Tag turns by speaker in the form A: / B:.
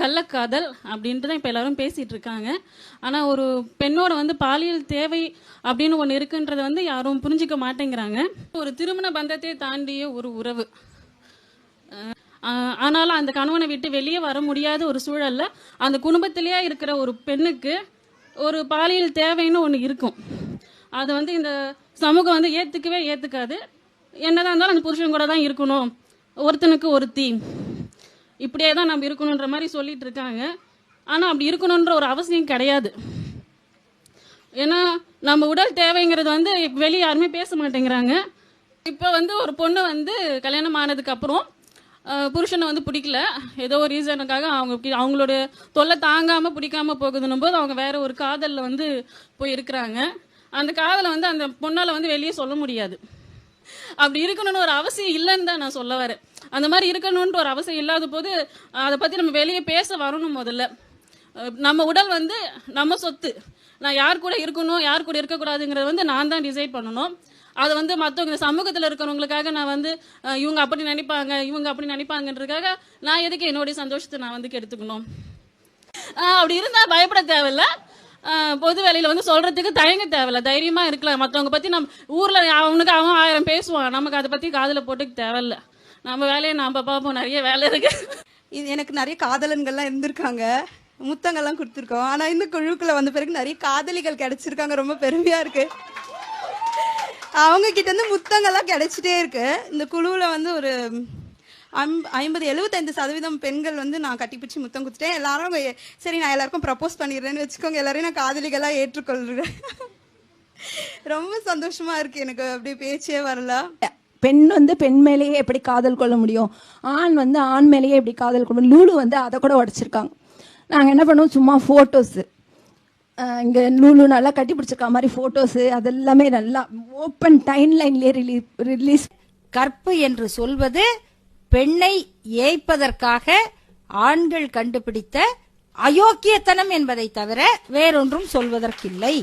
A: கள்ளக்காதல் அப்படின்ட்டு தான் இப்போ எல்லாரும் பேசிகிட்டு இருக்காங்க. ஆனால் ஒரு பெண்ணோட வந்து பாலியல் தேவை அப்படின்னு ஒன்று இருக்குன்றதை வந்து யாரும் புரிஞ்சிக்க மாட்டேங்கிறாங்க. ஒரு திருமண பந்தத்தை தாண்டிய ஒரு உறவு. ஆனாலும் அந்த கணவனை விட்டு வெளியே வர முடியாத ஒரு சூழலில் அந்த குடும்பத்திலேயே இருக்கிற ஒரு பெண்ணுக்கு ஒரு பாலியல் தேவைன்னு ஒன்று இருக்கும். அது வந்து இந்த சமூகம் வந்து ஏற்றுக்கவே ஏற்றுக்காது என்னதான் இருந்தாலும் அந்த புருஷன் கூட தான் இருக்கணும். ஒருத்தனுக்கு ஒருத்தி. இப்படியே தான் நம்ம இருக்கணுன்ற மாதிரி சொல்லிட்டு இருக்காங்க. ஆனால் அப்படி இருக்கணுன்ற ஒரு அவசியம் கிடையாது. ஏன்னா நம்ம உடல் தேவைங்கிறது வந்து வெளியே யாருமே பேச மாட்டேங்கிறாங்க. இப்போ வந்து ஒரு பொண்ணு வந்து கல்யாணம் ஆனதுக்கு அப்புறம் புருஷனை வந்து பிடிக்கல. ஏதோ ஒரு ரீசனுக்காக அவங்க அவங்களோட தொல்லை தாங்காம பிடிக்காம போகுதுன்னும் போது அவங்க வேற ஒரு காதலில் வந்து போய் இருக்கிறாங்க அந்த காதலை வந்து அந்த பொண்ணால் வந்து வெளியே சொல்ல முடியாது. அப்படி இருக்கணும்னு ஒரு அவசியம் இல்லைன்னு தான் நான் சொல்ல வரேன். அந்த மாதிரி இருக்கணும்ன்ற ஒரு அவசியம் இல்லாத போது அதை பற்றி நம்ம வெளியே பேச வரணும் முதல்ல. நம்ம உடல் வந்து நம்ம சொத்து. நான் யார் கூட இருக்கணும் யார் கூட இருக்கக்கூடாதுங்கிறத வந்து நான் தான் டிசைட் பண்ணணும். அதை வந்து மற்றவங்க சமூகத்தில் இருக்கிறவங்களுக்காக நான் வந்து இவங்க அப்படி நினைப்பாங்க இவங்க அப்படி நினைப்பாங்கன்றதுக்காக நான் எதுக்கு என்னுடைய சந்தோஷத்தை நான் வந்து கெடுத்துக்கணும்? அப்படி இருந்தால் பயப்பட தேவையில்ல. பொது வேலையில் வந்து சொல்கிறதுக்கு தயங்க தேவையில்ல. தைரியமாக இருக்கலாம். மற்றவங்க பற்றி நம்ம ஊரில் அவனுக்கு அவன் ஆயிரம் பேசுவான். நமக்கு அதை பற்றி காதில் போட்டுக்க தேவையில்ல. நம்ம வேலையை நாம் பார்ப்போம். நிறைய வேலை இருக்கு.
B: இது எனக்கு நிறைய காதலன்கள்லாம் இருந்திருக்காங்க. முத்தங்கள்லாம் கொடுத்துருக்கோம். ஆனால் இந்த குழுக்களை வந்த பிறகு நிறைய காதலிகள் கிடைச்சிருக்காங்க. ரொம்ப பெருமையாக இருக்கு. அவங்க கிட்ட இருந்து முத்தங்கள்லாம் கிடைச்சிட்டே இருக்கு. இந்த குழுவில் வந்து ஒரு ஐம்பது எழுபத்தைந்து சதவீதம் பெண்கள் வந்து நான் கட்டிப்பிடிச்சு முத்தம் கொடுத்துட்டேன். எல்லாரும் சரி நான் எல்லாருக்கும் ப்ரப்போஸ் பண்ணிடுறேன்னு வச்சுக்கோங்க. எல்லாரையும் நான் காதலிகளா ஏற்றுக்கொள்கிறேன் ரொம்ப சந்தோஷமா இருக்கு எனக்கு அப்படி பேச்சே வரல.
C: பெண் வந்து பெண் மேலேயே எப்படி காதல் கொள்ள முடியும்? ஆண் வந்து ஆண் மேலேயே எப்படி காதல் கொள்ள முடியும்? லூலு வந்து அதை கூட உடைச்சிருக்காங்க. நாங்கள் என்ன பண்ணுவோம்? சும்மா ஃபோட்டோஸு இங்கே லூலு நல்லா கட்டி பிடிச்சிருக்க மாதிரி ஃபோட்டோஸு அதெல்லாமே நல்லா ஓப்பன் டைம் லைன்லேயே ரிலீஸ் ரிலீஸ்
D: கற்பு என்று சொல்வது பெண்ணை ஏய்ப்பதற்காக ஆண்கள் கண்டுபிடித்த அயோக்கியத்தனம் என்பதை தவிர வேறொன்றும் சொல்வதற்கில்லை.